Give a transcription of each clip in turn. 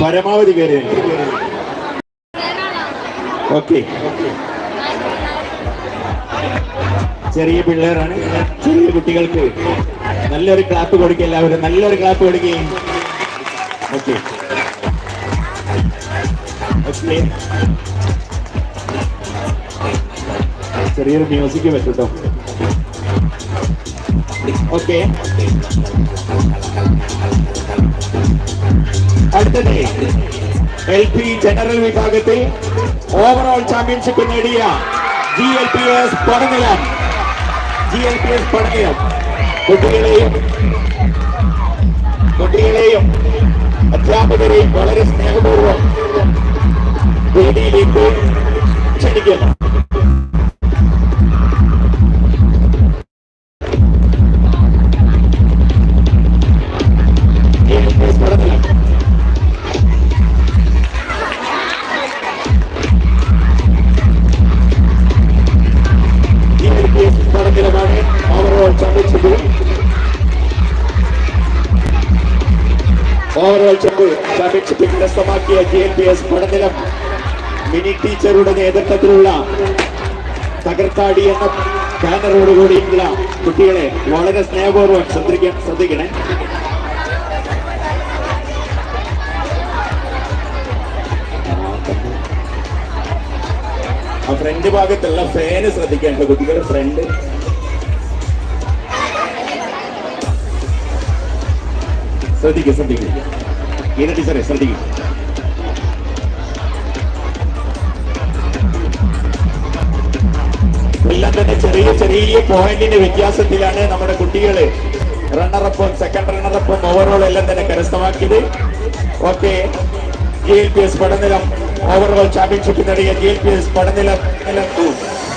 പരമാവധി കയറി ഓക്കെ. ചെറിയ പിള്ളേരാണ്. ചെറിയ കുട്ടികൾക്ക് നല്ലൊരു ക്ലാപ്പ് കൊടുക്കുക എല്ലാവരും. നല്ലൊരു ക്ലാപ്പ് കൊടുക്കുകയും ഓക്കെ. ഓക്കെ. ചെറിയൊരു മ്യൂസിക് പറ്റുട്ടോ ഓക്കെ. അടുത്തത് എൽ പി ജനറൽ വിഭാഗത്തിൽ ഓവറോൾ ചാമ്പ്യൻഷിപ്പ് നേടിയ G L P S Padanilam. G L P S Padanilam. കുട്ടികളെയും കുട്ടികളെയും അധ്യാപകരെയും വളരെ സ്നേഹപൂർവം വേദിയിലേക്ക് ക്ഷണിക്കുന്നു. ചാമ്പ്യൻഷിപ്പിൽ ഓവറോൾ ചാമ്പ്യൻഷിപ്പിൽ കരസ്ഥമാക്കിയ ജി എൽ മിനി ടീച്ചറുടെ നേതൃത്വത്തിലുള്ള തകർത്താടി എന്ന ബാനറോടുകൂടിയുള്ള കുട്ടികളെ വളരെ സ്നേഹപൂർവം ശ്രദ്ധിക്കാൻ ശ്രദ്ധിക്കണേ ആ ഫ്രണ്ട് ഭാഗത്തുള്ള ഫാന് ശ്രദ്ധിക്കേണ്ട കുട്ടികൾ ഫ്രണ്ട് ശ്രദ്ധിക്കും ശ്രദ്ധിക്കും. ഈന ടീച്ചറെ ശ്രദ്ധിക്കും. എല്ലാം തന്നെ ചെറിയ ചെറിയ പോയിന്റിന്റെ വ്യത്യാസത്തിലാണ് നമ്മുടെ കുട്ടികൾ റണ്ണറപ്പും സെക്കൻഡ് റണ്ണറപ്പും ഓവറോൾ എല്ലാം തന്നെ കരസ്ഥമാക്കിയത്. Okay. G L P S Padanilam overall championship നേടിയ G L P S Padanilam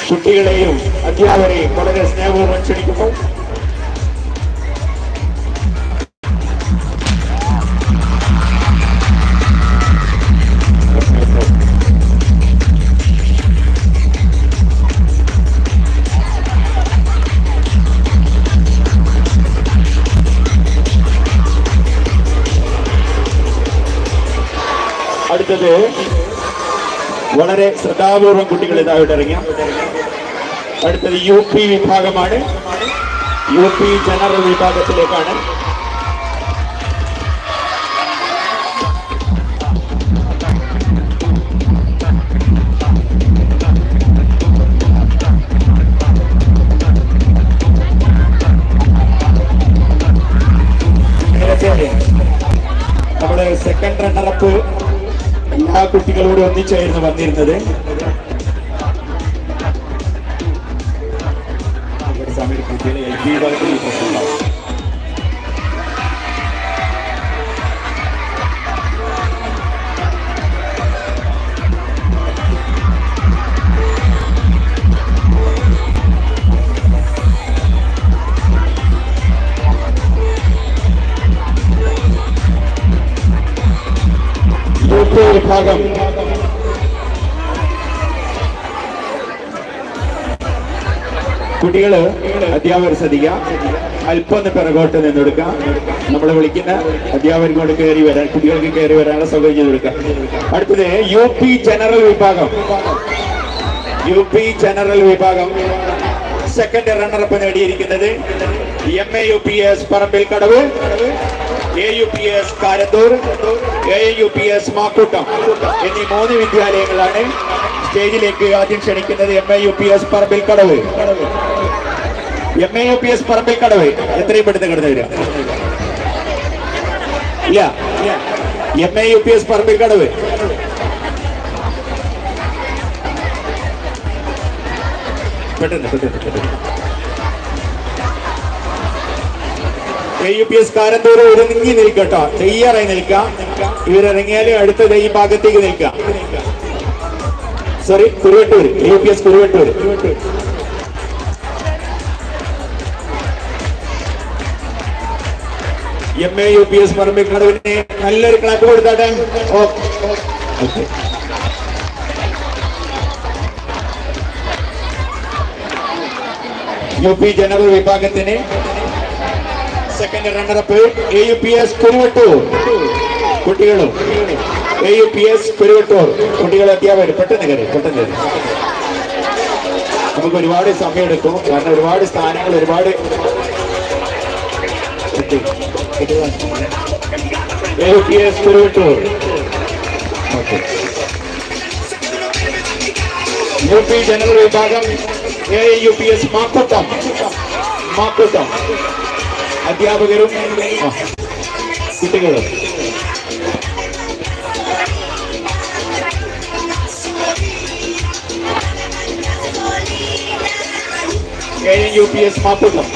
കുട്ടികളെയും അധ്യാപകരെയും വളരെ സ്നേഹപൂർവം ക്ഷണിക്കുന്നു. അടുത്തത് വളരെ ശ്രദ്ധാപൂർവം കുട്ടികൾ ഇതായിട്ട് ഇറങ്ങിയ അടുത്തത് യു പി വിഭാഗമാണ്. യു പി ജനറൽ വിഭാഗത്തിലേക്കാണ്. നമ്മുടെ സെക്കൻഡ് റണ്ണറപ്പ് എല്ലാ കുട്ടികളോടും ഒന്നിച്ചായിരുന്നു വന്നിരുന്നത്. സമയത്ത് കുട്ടികളെ എൽ പി വിഭാഗത്തിൽ പി വിഭാഗം. കുട്ടികൾ അധ്യാപകർ ശ്രദ്ധിക്കുക. അല്പം ഒന്ന് പിറകോട്ട് നിന്നെടുക്കാം നമ്മൾ വിളിക്കുന്ന അധ്യാപകർക്ക് കൊണ്ട് കയറി വരാൻ കുട്ടികൾക്ക് കയറി വരാനുള്ള സൗകര്യം ചെയ്ത് കൊടുക്കാം അടുത്തത് യു പി ജനറൽ വിഭാഗം. യു പി ജനറൽ വിഭാഗം. സെക്കൻഡ് റണ്ണറപ്പ് നേടിയിരിക്കുന്നത് M A U P S Parambil Kadavu. A U P S Karathur A U P S Makkoottam എന്നീ മൂന്ന് വിദ്യാലയങ്ങളാണ് സ്റ്റേജിലേക്ക് ആദ്യം ക്ഷണിക്കുന്നത് M A U P S Parambil Kadavu. M A U P S Parambil Kadavu. എത്രയും പെട്ടെന്ന് കടന്നു വരിക ഇല്ല M A U P S Parambil Kadavu. പെട്ടെന്ന് പെട്ടെന്ന് പെട്ടെന്ന്. A U P S Karanthur ഒരുങ്ങി നിൽക്കട്ടോ. തയ്യാറായി നിൽക്കാം ഇവരിറങ്ങിയാൽ അടുത്തത് ഈ ഭാഗത്തേക്ക് നിൽക്കാം sorry Kuruvattur A U P S Kuruvattur M A U P S Parambil കടവിന് നല്ലൊരു ക്ലാപ്പ് കൊടുത്താട്ടെ. യു പി ജനറൽ വിഭാഗത്തിന് second runner-up A U P S Kuruvattur. കുട്ടികളും A U P S Kuruvattur. കുട്ടികൾ അധ്യാപകർ പെട്ടെന്ന് കയറി പെട്ടെന്ന് കയറി. നമുക്ക് ഒരുപാട് സമയമെടുക്കും. കാരണം ഒരുപാട് സ്ഥാനങ്ങൾ ഒരുപാട് A U P S Kuruvattur. U P general വിഭാഗം A U P S Makkoottam. Makkuttam. അധ്യാപകരും കുട്ടികളും. കഴിഞ്ഞ U P S Makkuttam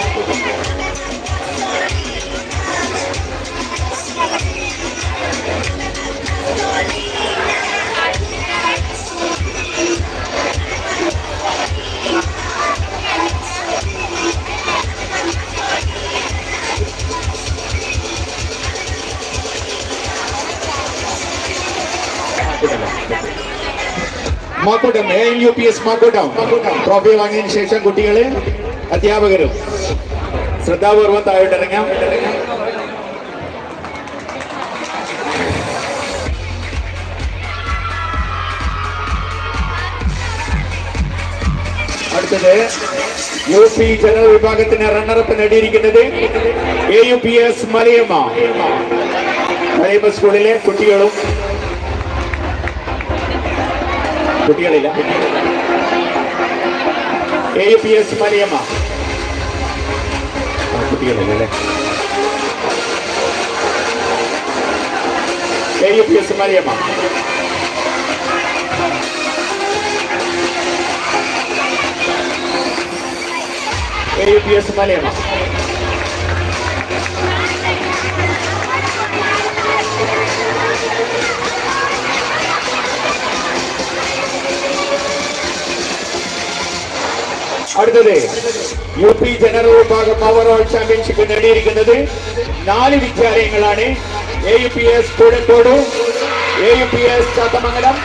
Makkoottam A N U P S Makkoottam trophy വാങ്ങിയതിനു ശേഷം കുട്ടികളെ അധ്യാപകരും ശ്രദ്ധാപൂർവം താഴോട്ടിറങ്ങാം അടുത്തത് യു പി ജനറൽ വിഭാഗത്തിന് റണ്ണറപ്പ് നേടിയിരിക്കുന്നത് A U P S Malayamma. Malayamma സ്കൂളിലെ കുട്ടികളും കുട്ടികളില്ല. A U P S Mariyamma. കുട്ടികളില്ല അല്ലേ? A U P P S Malayamma അടുത്തത് യു പി ജനറൽ വിഭാഗം ഓവറോൾ ചാമ്പ്യൻഷിപ്പ് നേടിയിരിക്കുന്നത് നാല് വിദ്യാലയങ്ങളാണ്. A U P S Kozhikode A U P S Chathamangalam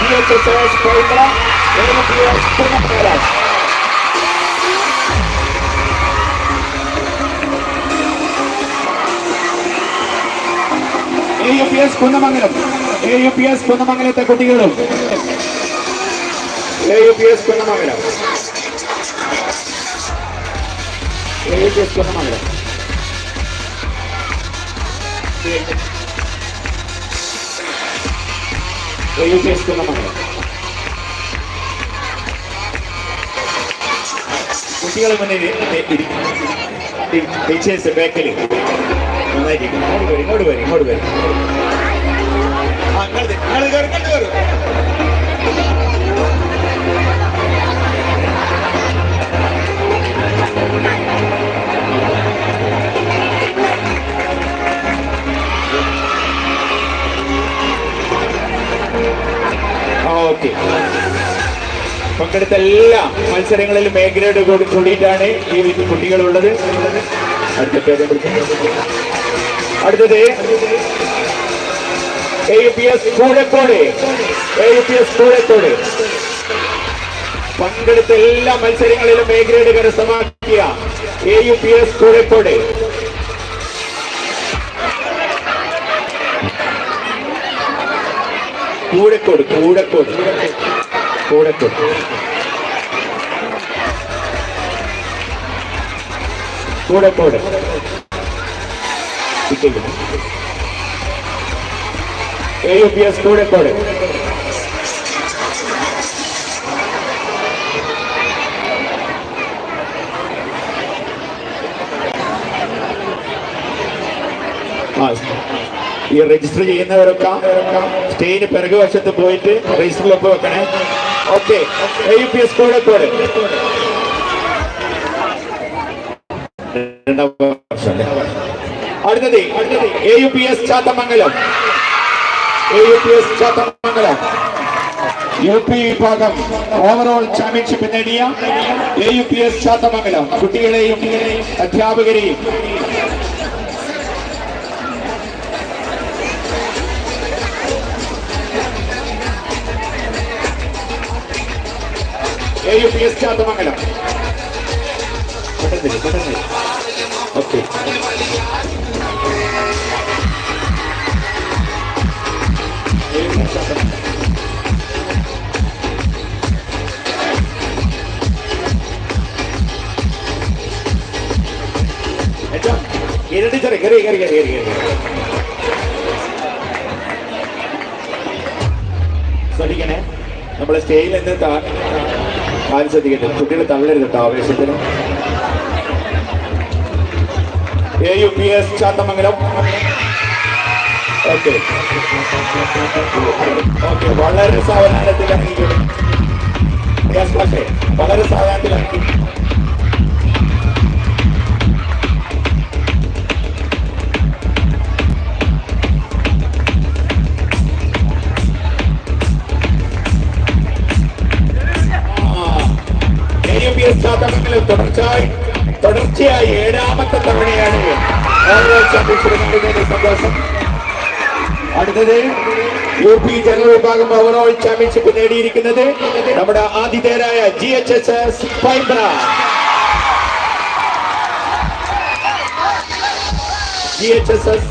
P H S S A U P S Kunnamangalam. A U P S കുന്നമംഗലത്തെ കുട്ടികളും. A U P S Kunnamangalam. S Kunnamangalam A U P S കുട്ടികളെ മുന്നിൽ teachers ബാക്കിൽ നന്നായിരിക്കും. ഇങ്ങോട്ട് വരും ഇങ്ങോട്ട് വരും ഇങ്ങോട്ട് വരും. ആ നിങ്ങൾ നിങ്ങൾ കയറി ഓക്കെ. പങ്കെടുത്ത എല്ലാ മത്സരങ്ങളിലും ഗ്രേഡ് കൂടി കൂടിയിട്ടാണ് ഈ കുട്ടികളുള്ളത്. അടുത്തത് എ പങ്കെടുത്ത എല്ലാ മത്സരങ്ങളിലും ഗ്രേഡ് കരസ്ഥമാക്കിയ A U P S Koozhakkode Koozhakkode Koozhakkode Koodakkode Koodakkode A U P S Koodakkode ആ ഈ രജിസ്റ്റർ ചെയ്യുന്നവരൊക്കെ സ്റ്റേജിന് പിറകു വശത്ത് പോയിട്ട് രജിസ്റ്ററിൽ ഒപ്പ് വെക്കണേ. Okay U P S Kozhikode അടുത്തത് A U P S Chathamangalam. A U P S Chathamangalam. U P വിഭാഗം ഓവറോൾ ചാമ്പ്യൻഷിപ്പ് നേടിയ A U P S Chathamangalam. കുട്ടികളെയും അധ്യാപകരെയും എ എഫ് എസ് ചാത്തമംഗലം. പെട്ടെന്ന് പെട്ടെന്ന് ഓക്കെ. ഇരട്ടിച്ചറി കയറി കയറി കയറി കയറി കയറി ശ്രദ്ധിക്കണേ. നമ്മളെ സ്റ്റേയിൽ നിന്ന് ശ്രദ്ധിക്കട്ടെ കുട്ടികൾ തള്ളരുത് കേട്ടോ ആവേശത്തിന് A U P S Chathamangalam. Okay okay വളരെ പക്ഷേ വളരെ സാവധാനത്തിൽ AUPS ചാത്തമംഗലം തുടർച്ചയായി തുടർച്ചയായി ഏഴാമത്തെ തവണയാണ് സന്തോഷം. അടുത്തത് യു പി ജനറൽ വിഭാഗം ഓവറോൾ ചാമ്പ്യൻഷിപ്പ് നേടിയിരിക്കുന്നത് നമ്മുടെ ആതിഥേയരായ G H S S G H S S